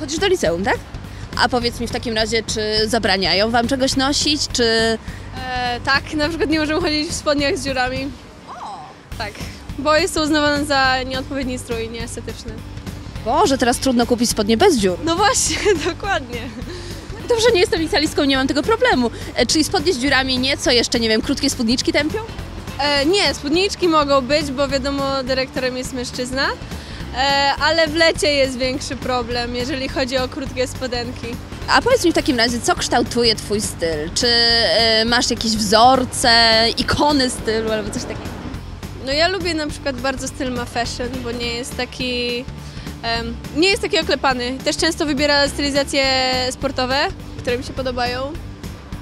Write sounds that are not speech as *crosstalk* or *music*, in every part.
Chodzisz do liceum, tak? A powiedz mi w takim razie, czy zabraniają wam czegoś nosić, czy... E, tak, na przykład nie możemy chodzić w spodniach z dziurami. Tak, bo jest to uznawane za nieodpowiedni strój, nieestetyczny. Boże, teraz trudno kupić spodnie bez dziur. No właśnie, *laughs* dokładnie. Dobrze, nie jestem licealistką, nie mam tego problemu. E, czyli spodnie z dziurami nie, co jeszcze, nie wiem, krótkie spódniczki tępią? E, nie, spódniczki mogą być, bo wiadomo, dyrektorem jest mężczyzna, ale w lecie jest większy problem, jeżeli chodzi o krótkie spodenki. A powiedz mi w takim razie, co kształtuje twój styl? Czy e, masz jakieś wzorce, ikony stylu albo coś takiego? No ja lubię na przykład bardzo styl ma fashion, bo nie jest taki nie jest taki oklepany. Też często wybiera stylizacje sportowe, które mi się podobają.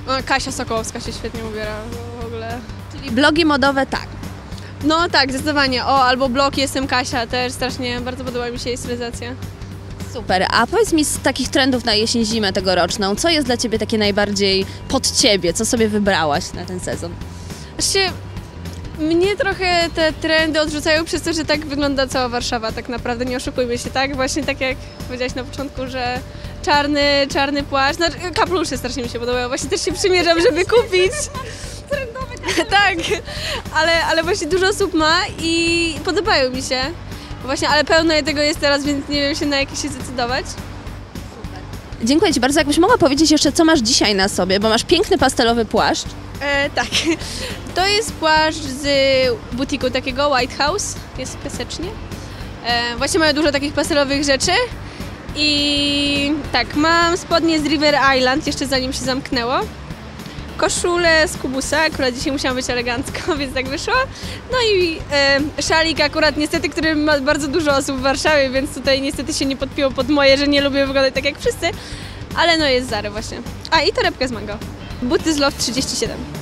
No, Kasia Sokołowska się świetnie ubiera w ogóle. Czyli blogi modowe tak. No tak, zdecydowanie. O, albo blog Jestem Kasia, też strasznie bardzo podoba mi się jej stylizacja. Super. A powiedz mi z takich trendów na jesień-zimę tegoroczną, co jest dla ciebie takie najbardziej pod ciebie? Co sobie wybrałaś na ten sezon? Właściwie mnie trochę te trendy odrzucają przez to, że tak wygląda cała Warszawa tak naprawdę, nie oszukujmy się, tak? Właśnie tak jak powiedziałaś na początku, że czarny, czarny płaszcz, znaczy kapelusze strasznie mi się podobają, właśnie też się przymierzam, żeby kupić. *laughs* *laughs* tak, ale, ale właśnie dużo osób ma i podobają mi się. Właśnie, ale pełno tego jest teraz, więc nie wiem się na jakie się zdecydować. Dziękuję Ci bardzo. Jakbyś mogła powiedzieć jeszcze, co masz dzisiaj na sobie, bo masz piękny pastelowy płaszcz. E, tak. *laughs* To jest płaszcz z butiku takiego White House. Jest piasecznie. E, właśnie mają dużo takich pastelowych rzeczy. I tak, mam spodnie z River Island, jeszcze zanim się zamknęło. Koszulę z Kubusa, akurat dzisiaj musiałam być elegancko, *laughs* więc tak wyszło. No i e, szalik akurat niestety, który ma bardzo dużo osób w Warszawie, więc tutaj niestety się nie podpiło pod moje, że nie lubię wyglądać tak jak wszyscy. Ale no jest Zary właśnie. A i torebkę z mango. Buty z Loft 37.